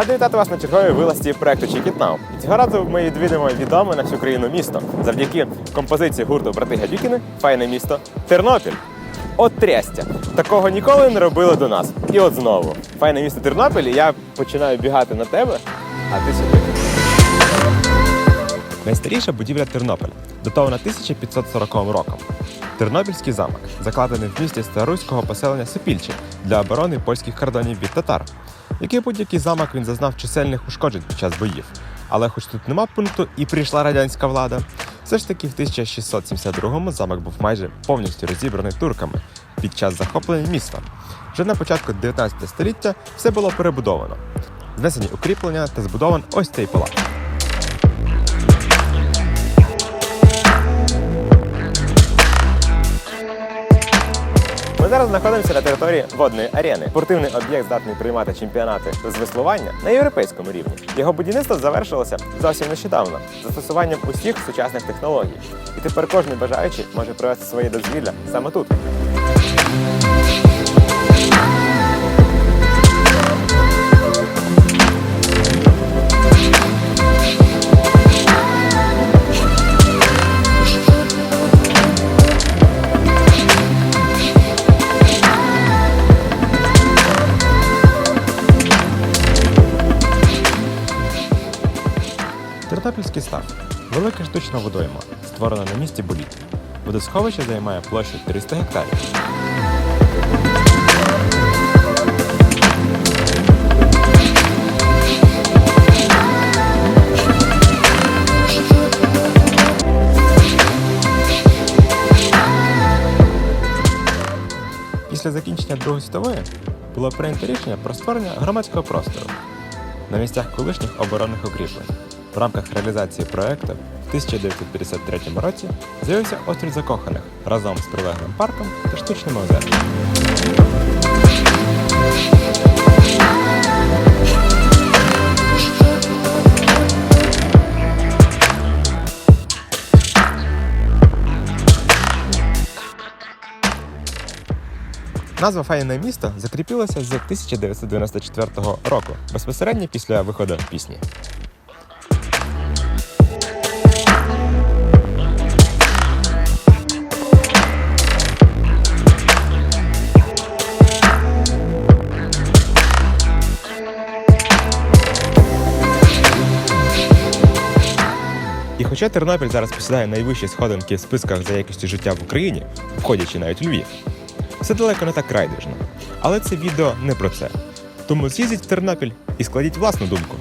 вітати вас на черговій вилазці проекту. І Цього разу ми відвідуємо відоме на всю країну місто завдяки композиції гурту Брати Гадюкіни Файне місто Тернопіль. От трястя. Такого ніколи не робили до нас. І от знову. Файне місто Тернопіль, я починаю бігати на тебе, а ти сюди. Найстаріша будівля Тернополя, датована 1540 роком. Тернопільський замок, закладений в місті староруського поселення Сопільче для оборони польських кордонів від татар. Як і будь-який замок він зазнав чисельних ушкоджень під час боїв. Але хоч тут нема пункту і прийшла радянська влада, все ж таки в 1672-му замок був майже повністю розібраний турками під час захоплення міста. Вже на початку 19 століття все було перебудовано. Внесені укріплення та збудований ось цей палац. Ми зараз знаходимося на території водної арени. Спортивний об'єкт здатний приймати чемпіонати з веслування на європейському рівні. Його будівництво завершилося зовсім нещодавно застосуванням усіх сучасних технологій. І тепер кожен бажаючий може провести своє дозвілля саме тут. Тернопільський став велика штучна водойма, створена на місці боліт. Водосховище займає площу 300 гектарів. Після закінчення Другої світової було прийнято рішення про створення громадського простору на місцях колишніх оборонних укріплень. В рамках реалізації проекту в 1953 році з'явився острів Закоханих разом з прилеглим парком та штучними озерами. Назва Файне місто закріпилася з 1994 року, безпосередньо після виходу пісні. І хоча Тернопіль зараз посідає найвищі сходинки в списках за якістю життя в Україні, входячи навіть у Львів, все далеко не так райдужно. Але це відео не про це. Тому з'їздіть в Тернопіль і складіть власну думку.